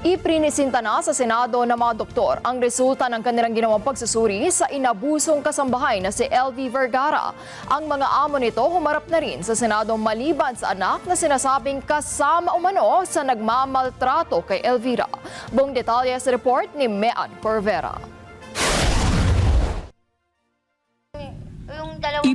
Iprinisinta na sa Senado ng mga doktor ang resulta ng kanilang ginawang pagsusuri sa inabusong kasambahay na si LV Vergara. Ang mga amo nito humarap na rin sa Senado maliban sa anak na sinasabing kasama umano sa nagmamaltrato kay Elvira. Buong detalye sa report ni Mean Corvera.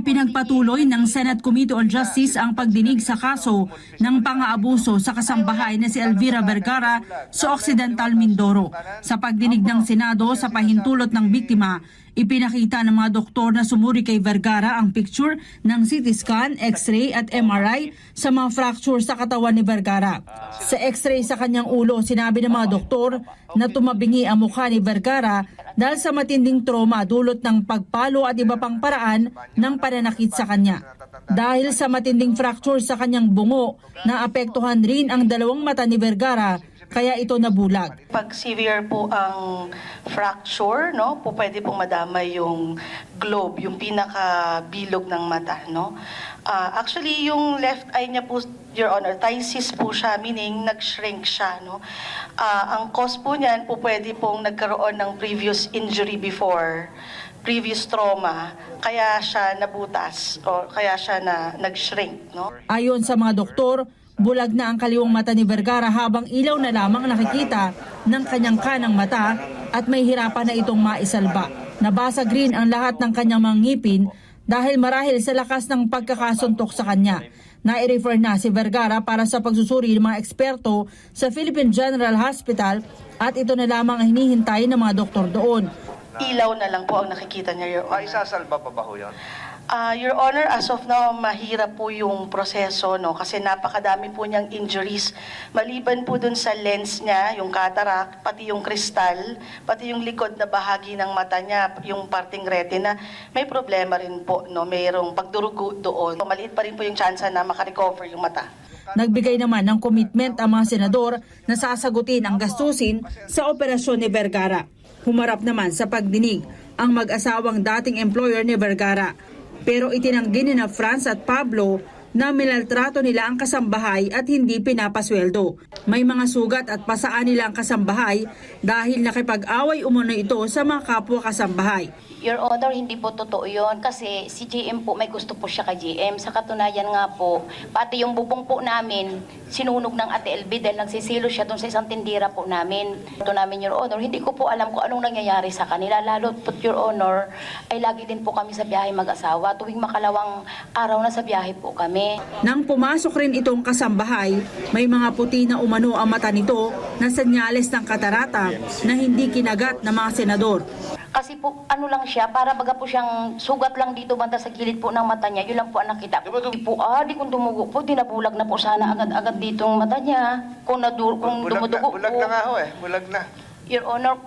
Ipinagpatuloy ng Senate Committee on Justice ang pagdinig sa kaso ng pang-aabuso sa kasambahay na si Elvira Vergara sa Occidental Mindoro. Sa pagdinig ng Senado sa pahintulot ng biktima, ipinakita ng mga doktor na sumuri kay Vergara ang picture ng CT scan, X-ray at MRI sa mga fracture sa katawan ni Vergara. Sa X-ray sa kanyang ulo, sinabi ng mga doktor na tumabingi ang mukha ni Vergara dahil sa matinding trauma dulot ng pagpalo at iba pang paraan ng pananakit sa kanya. Dahil sa matinding fracture sa kanyang bungo, naapektuhan rin ang dalawang mata ni Vergara kaya ito nabulag. Pag severe po ang fracture, no, po pwede pong madamay yung globe, yung pinakabilog ng mata, no. Ah, actually, yung left eye niya po, Your Honor, thysis po siya, meaning nag-shrink siya, no. Ah, ang cause po niyan po pwede pong nagkaroon ng previous injury before, previous trauma, kaya siya nabutas o kaya siya na nag-shrink, no. Ayon sa mga doktor, bulag na ang kaliwang mata ni Vergara habang ilaw na lamang nakikita ng kanyang kanang mata at may hirapan na itong maisalba. Nabasag rin ang lahat ng kanyang mga ngipin dahil marahil sa lakas ng pagkakasuntok sa kanya. Nai-refer na si Vergara para sa pagsusuri ng mga eksperto sa Philippine General Hospital at ito na lamang ang hinihintay ng mga doktor doon. Ilaw na lang po ang nakikita niya, Your Honor. Maisasalba pa ba ho yun? Ah, Your Honor, as of now, mahirap po yung proseso, no? Kasi napakadami po niyang injuries. Maliban po dun sa lens niya, yung cataract, pati yung kristal, pati yung likod na bahagi ng mata niya, yung parting retina, may problema rin po, no? Mayroong pagdurugo doon. Maliit pa rin po yung chance na makarecover yung mata. Nagbigay naman ng commitment ang mga senador na sasagutin ang gastusin sa operasyon ni Vergara. Humarap naman sa pagdinig ang mag-asawang dating employer ni Vergara. Pero itinanggi ni na Franz at Pablo na minaltrato nila ang kasambahay at hindi pinapasweldo. May mga sugat at pasaan nila ang kasambahay dahil nakipag-away umano ito sa mga kapwa kasambahay. Your Honor, hindi po totoo yun kasi si GM po may gusto po siya kay GM. Sa katunayan nga po, pati yung bubong po namin, sinunog ng Ate LB dahil nagsisilo siya doon sa isang tindira po namin. Ito namin, Your Honor, hindi ko po alam kung anong nangyayari sa kanila. Lalo po, Your Honor, ay lagi din po kami sa biyahe mag-asawa. Tuwing makalawang araw na sa biyahe po kami. Nang pumasok rin itong kasambahay, may mga puti na umano ang mata nito na senyales ng katarata na hindi kinagat ng mga senador. Kasi po, ano lang siya, para baga po siyang sugat lang dito banda sa gilid po ng mata niya. Yun lang po ang nakita ko. Di po, ah, di kung dumugo po, dinabulag na po sana agad-agad dito ang mata niya. Kung, nadu- kung Bulag na, dumudugo bulag po. na nga ho eh. Bulag na. Your Honor,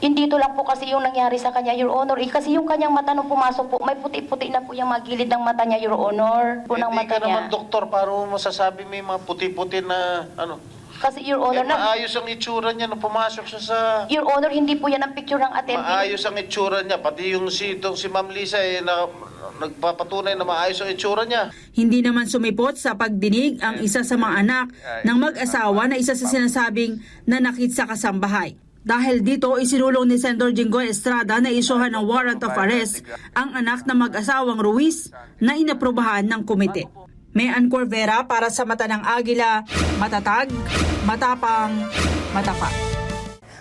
hindi ito lang po kasi yung nangyari sa kanya, Your Honor. Eh, kasi yung kanyang mata nung pumasok po, may puti-puti na po yung magilid ng mata niya, Your Honor. Po ng Hindi mata ka naman niya. doktor para mo masasabi may mga puti-puti na ano. Kasi, Your Eh, Honor, na, maayos ang itsura niya nung pumasok siya sa... Your Honor, hindi po yan ang picture ng attendee. Maayos ang itsura niya. Pati yung si, itong si Ma'am Lisa eh, na, nagpapatunay na maayos ang itsura niya. Hindi naman sumipot sa pagdinig ang isa sa mga anak ng mag-asawa na isa sa sinasabing nanakit sa kasambahay. Dahil dito, isinulong ni Senator Jinggoy Estrada na isuhan ng warrant of arrest ang anak ng mag-asawang Ruiz na inaprubahan ng komite. May Corvera para sa mata ng Agila, matatag, matapang, matapat.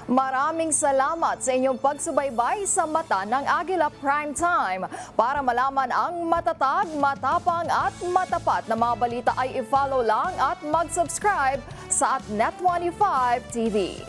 Maraming salamat sa inyong pagsubaybay sa Mata ng Agila Prime Time. Para malaman ang matatag, matapang at matapat na mga balita ay i-follow lang at mag-subscribe sa at Net25 TV.